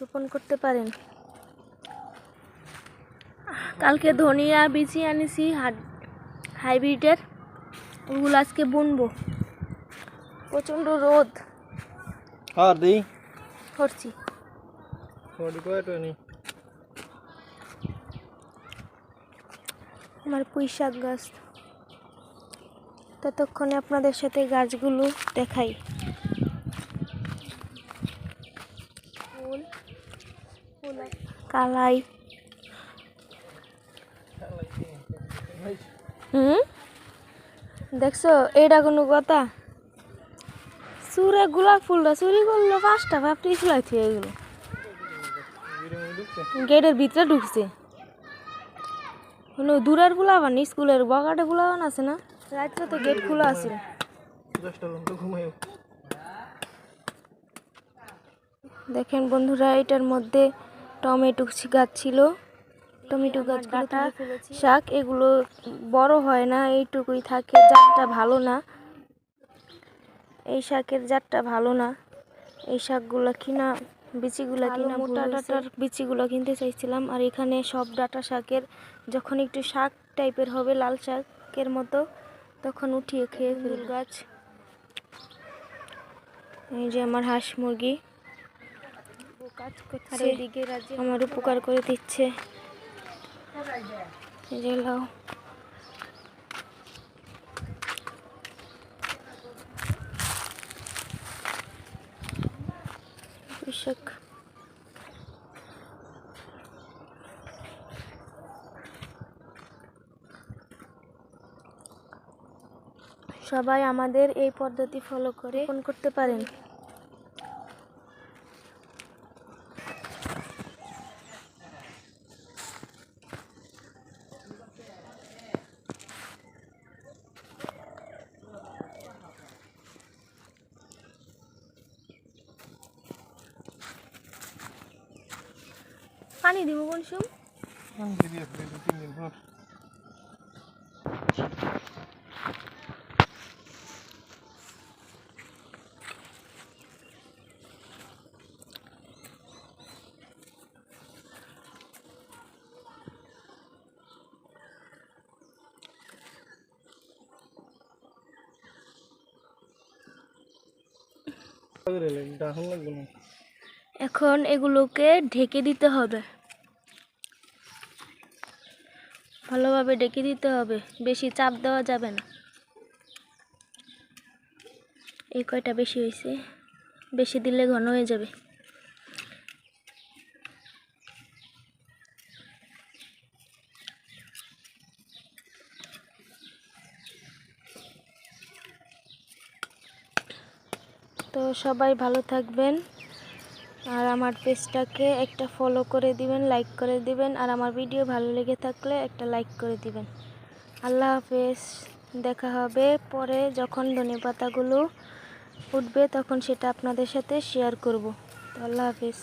রোপণ করতে পারেন? কালকে ধনিয়া বিচি আনিছি হাইব্রিডের। ওগুলো আজকে বুনবো। প্রচণ্ড রোদ। আর করছি আমার পুঁই শাক গাছ। ততক্ষণে আপনাদের সাথে গাছগুলো দেখাই ফুল ফুল আছে। কালাই। হুম? দেখছ এইটা কোনো কথা? চুরে গোলাপ ফুলটা, চুরি করল, পাঁচটা ভাবটি চুলাইছে এগুলো গেটের ভিতরে ঢুকছে। হলো দূরের ফুলাবান স্কুলের বগাটে ফুলাবান আছে না? রাত্রে তো গেট খোলা আছে। দেখেন বন্ধুরা, এটার মধ্যে টমেটো গাছ ছিল। টমেটো গাছ শাক এগুলো বড় হয় না এইটুকুই থাকে জাতটা ভালো না। এই শাকের জাতটা ভালো না। এই শাকগুলো কিনা বিচিগুলো কিনা মোটা ডাটার বিচিগুলো কিনতে চাইছিলাম আর এখানে সব ডাটা শাকের যখন একটু শাক টাইপের হবে লাল শাকের মতো তখন উঠিয়ে খেয়ে ফুল গাছ। এই যে আমার হাঁস মুরগি। কাজ করছে আমার উপকার করে দিচ্ছে। কৃষক সবাই আমাদের এই পদ্ধতি ফলো করে ফোন করতে পারেন। পানি দিব কোন সুম এখন এগুলোকে ঢেকে দিতে হবে। ভালোভাবে ডেকে দিতে হবে, বেশি চাপ দেওয়া যাবে না। এই কয়টা বেশি হয়েছে? বেশি দিলে ঘন হয়ে যাবে। তো সবাই ভালো থাকবেন। আর আমার পেজটাকে একটা ফলো করে দিবেন লাইক করে দিবেন, আর আমার ভিডিও ভালো লেগে থাকলে একটা লাইক করে দিবেন। আল্লাহ হাফেজ। দেখা হবে পরে যখন ধনে পাতাগুলো উঠবে তখন সেটা আপনাদের সাথে শেয়ার করব। তো আল্লাহ হাফেজ।